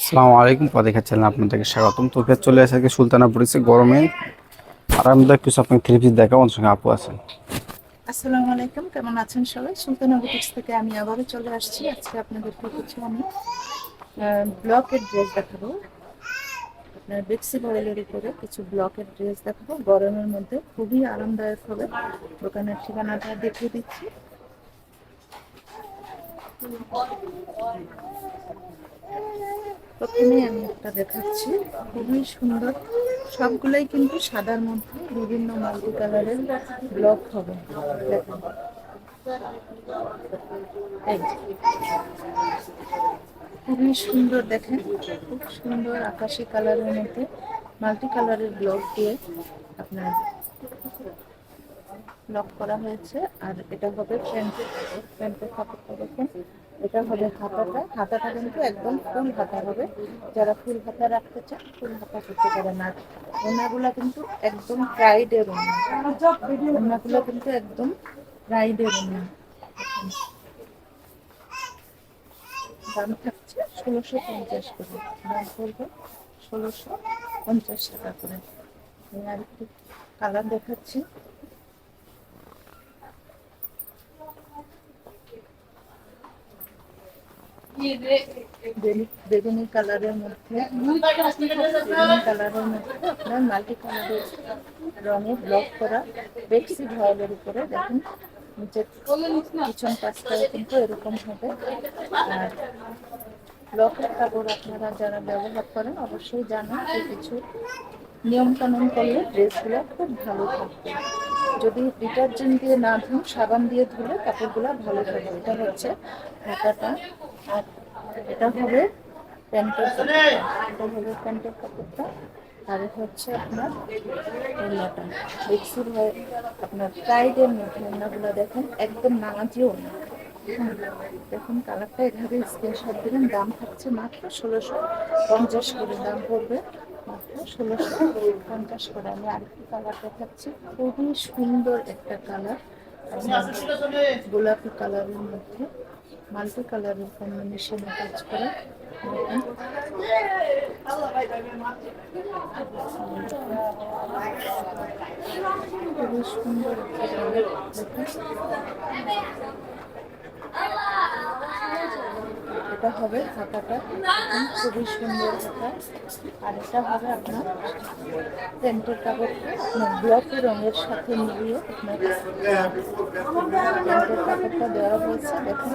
আসসালামু আলাইকুম, পদে খাচ্ছিলেন আপনাদেরকে স্বাগতম। তো চলে আসে আজকে সুলতানা পড়েছে গরমে। আরামদায়ক কিছু আপনাকে থ্রি পিস দেখাবো আমার সঙ্গে আপু আছেন। আসসালামু আলাইকুম, কেমন আছেন সবাই? সুলতানা বুটিক্স থেকে আমি আবারও চলে আসছি। আজকে আপনাদেরকে কিছু আমি ব্লকের ড্রেস দেখাবো। আপনার বেক্সি বয়েলের উপরে কিছু ব্লকের ড্রেস দেখাবো। গরমের মধ্যে খুবই আরামদায়ক হবে। দোকানের ঠিকানাটা দেখিয়ে দিচ্ছি। প্রথমেই আমি একটা দেখাচ্ছি। খুবই সুন্দর। সবগুলোই কিন্তু সাদার মধ্যে বিভিন্ন মাল্টি কালারের ব্লক হবে। দেখুন। খুবই সুন্দর দেখেন। খুব সুন্দর আকাশি কালারের মধ্যে মাল্টি কালারের ব্লক দিয়ে আপনার ব্লক করা হয়েছে। আর এটা হবে প্যান্টের প্যান্টের কাপড়টা দেখুন। এটা হবে হাতাটা। হাতাটা কিন্তু একদম ফুল হাতা হবে। যারা ফুল হাতা রাখতে চান, ফুল হাতা করতে পারেন। আর ওনাগুলা কিন্তু একদম প্রাইডের ওনা। ওনাগুলো কিন্তু একদম প্রাইডের ওনা। দাম থাকছে ষোলোশো পঞ্চাশ করে। দাম করবে ষোলোশো পঞ্চাশ টাকা করে। আর একটু কালার দেখাচ্ছি। বেগুনি কালারের মধ্যে কালারের মধ্যে মাল্টি কালারের রঙে ব্লক করা বেক্সি ভয়েলের উপরে দেখুন নিচে পিছন পাশটাও কিন্তু এরকম হবে আর ব্লকের কাপড় আপনারা যারা ব্যবহার করেন অবশ্যই জানেন যে কিছু নিয়ম কানুন করলে ড্রেসগুলো খুব ভালো থাকবে যদি ডিটারজেন্ট দিয়ে না ধুন, সাবান দিয়ে ধুলে কাপড়গুলো ভালো থাকবে এটা হচ্ছে হাতাটা আর এটা হবে প্যান্টের কাপড়টা। এটা হবে প্যান্টের কাপড়টা। আর হচ্ছে আপনার ওড়নাটা। মিক্সির হয়ে আপনার টাইডের মধ্যে ওড়নাগুলো দেখেন, একদম নামাজিও না দেখুন কালারটা এভাবে স্ক্রিনশট দিলেন দাম থাকছে মাত্র ষোলোশো পঞ্চাশ করে। দাম পড়বে মাত্র ষোলোশো পঞ্চাশ করে আমি আরেকটি কালার দেখাচ্ছি খুবই সুন্দর একটা কালার গোলাপি কালারের মধ্যে মাল্টি কালারের কম্বিনেশনে কাজ করে। খুবই সুন্দর একটা কালার দেখুন এটা হবে হাতাটা খুবই সুন্দর হাতা। আর এটা হবে আপনার প্যান্টের কাপড়টা। ব্লকের রঙের সাথে মিলিয়ে আপনার প্যান্টের কাপড়টা দেওয়া হয়েছে। দেখুন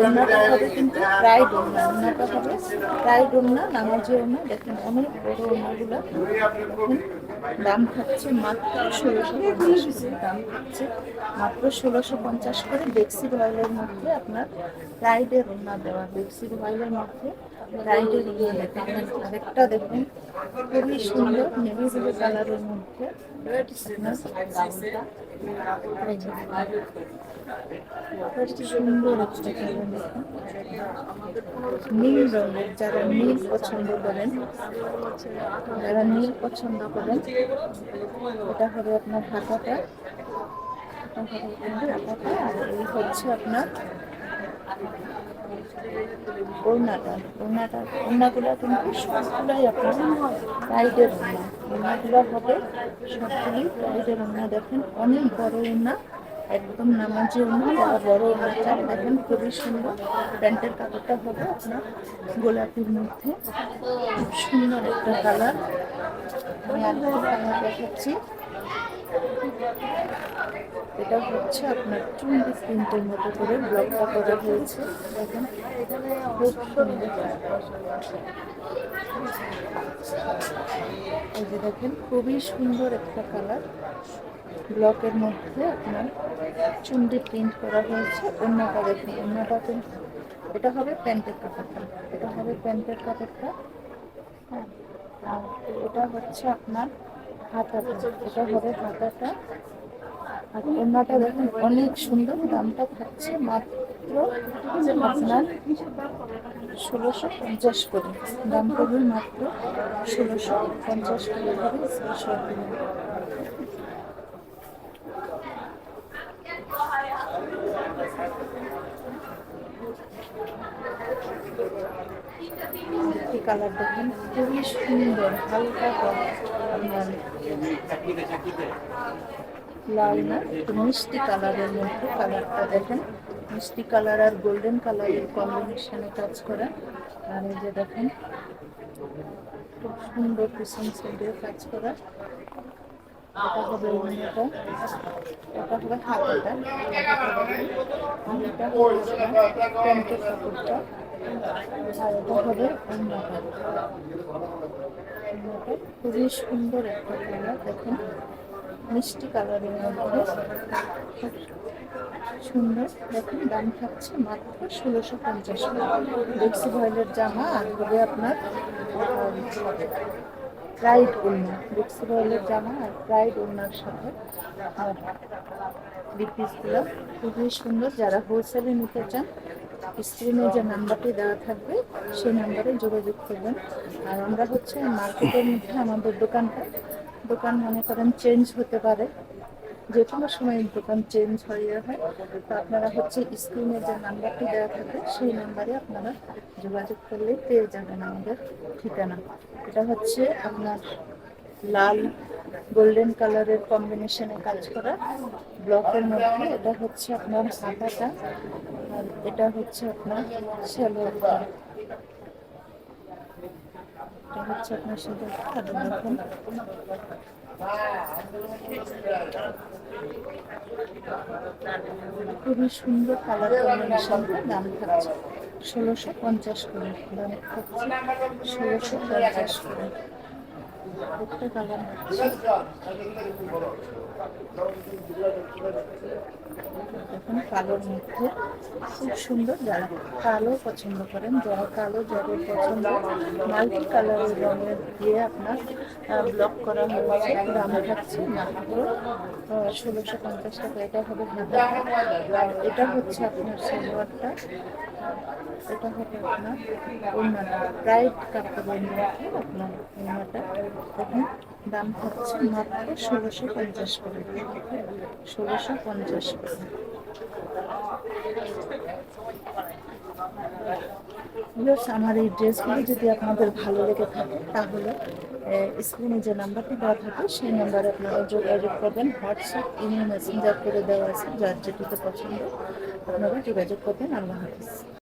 ওড়নাটা হবে কিন্তু প্রায় ওড়না, ওড়নাটা হবে প্রায় ওড়না নামাজি ওড়না। দেখেন, অনেক বড় ওড়নাগুলো। দেখুন দাম থাকছে মাত্র ষোলোশো পঞ্চাশ। দাম থাকছে মাত্র ষোলোশো পঞ্চাশ করে বেক্সি রয়্যালের মধ্যে আপনার রাইডের ওড়না দেওয়া। বেক্সি রয়্যালের মধ্যে প্রাইডের ওড়না দেওয়া। আরেকটা দেখুন, খুবই সুন্দর নেভি ব্লু কালারের মধ্যে। নীল রঙের যারা নীল পছন্দ করেন যারা নীল পছন্দ করেন এটা হবে আপনার হাতাটা এটা হবে হাতাটা আর এই হচ্ছে আপনার ওড়নাটা ওড়নাটা কিন্তু হবে ওড়না দেখেন, অনেক বড় ওড়না একদম বড় দেখেন খুবই সুন্দর। প্যান্টের কাপড়টা হবে আপনার গোলাপির মধ্যে। খুব সুন্দর একটা কালার। কালার দেখাচ্ছি। এটা হচ্ছে আপনার চুন্ডি প্রিন্টের মতো করে ব্লকটা করা হয়েছে। দেখেন, খুব সুন্দর। এই যে দেখেন, খুবই সুন্দর একটা কালার। ব্লকের মধ্যে আপনার চুন্ডি প্রিন্ট করা হয়েছে, অন্যটা দেখুন, অন্যটা এটা হবে প্যান্টের কাপড়টা, এটা হবে প্যান্টের কাপড়টা। হ্যাঁ এটা হচ্ছে আপনার হাতাটা, এটা হবে হাতাটা। আর ওড়নাটা দেখুন, অনেক সুন্দর, দামটা থাকছে মাত্র আপনার ষোলোশো পঞ্চাশ করে। দাম পড়বে মাত্র ষোলোশো পঞ্চাশ করে হবে কালার দেখেন, খুবই সুন্দর, হালকা লাল না মিষ্টি কালারের মধ্যে কালারটা দেখেন। মিষ্টি কালার আর গোল্ডেন কালারের কম্বিনেশনে কাজ করা। আর এই যে দেখেন, খুব সুন্দর পিছন সাইডে কাজ করা। এটা হবে অন্যটা এটা হবে হাতাটা। এটা হবে অন্যটা। অন্যটা খুবই সুন্দর একটা কালার দেখুন, মিষ্টি কালারের মধ্যে। সুন্দর। দেখুন, দাম থাকছে মাত্র ষোলোশো পঞ্চাশ ডেক্সি ভয়েলের জামা আর হবে আপনার প্রাইড ওড়না। ডেক্সি ভয়েলের জামা আর প্রাইড ওড়নার সাথে আর বিপিসগুলো খুবই সুন্দর। যারা হোলসেলে নিতে চান স্ক্রিনে যে নাম্বারটি দেওয়া থাকবে, সেই নাম্বারে যোগাযোগ করবেন। আর আমরা হচ্ছে মার্কেটের মধ্যে আমাদের দোকানটা, দোকান মনে করেন চেঞ্জ হতে পারে। যে কোনো সময় দোকান চেঞ্জ হয়ে হয়। তো আপনারা হচ্ছে স্ক্রিনে যে নাম্বারটি দেওয়া থাকে সেই নাম্বারে আপনারা যোগাযোগ করলে পেয়ে যাবেন আমাদের ঠিকানা। এটা হচ্ছে আপনার লাল, গোল্ডেন কালারের কম্বিনেশনে কাজ করা ব্লকের মধ্যে। এটা হচ্ছে আপনার হাতাটা। এটা হচ্ছে আপনার শ্যালোয়ারটা এটা হচ্ছে আপনার শ্যালোয়ারটা দেখুন। খুবই সুন্দর কালার কম্বিনেশনটা দাম থাকছে ষোলোশো পঞ্চাশ করে, দাম থাকছে ষোলোশো পঞ্চাশ করে। একটা কালার দেখুন কালোর মধ্যে খুব সুন্দর যারা কালো পছন্দ করেন, যারা কালো, যাদের পছন্দ মাল্টি কালারের রঙের দিয়ে আপনার ব্লক করা হয়েছে দাম থাকছে ষোলোশো পঞ্চাশ টাকা, এটা হবে আর এটা হচ্ছে আপনার সালোয়ারটা, এটা হবে আপনার ওড়নাটা ব্রাইট কাপড়ের মধ্যে আপনার ওড়নাটা, দেখুন। দাম হচ্ছে মাত্র ষোলোশো পঞ্চাশ করে। ষোলোশো পঞ্চাশ করে। আমার এই ড্রেসগুলো যদি আপনাদের ভালো লেগে থাকে, তাহলে স্ক্রিনে যে নাম্বারটি দেওয়া থাকে, সেই নাম্বারে আপনারা যোগাযোগ করবেন। হোয়াটসঅ্যাপ, ইমেল, মেসেঞ্জার করে দেওয়া আছে, যার যেটিতে পছন্দ, আপনারা যোগাযোগ করবেন। আল্লাহ হাফিজ।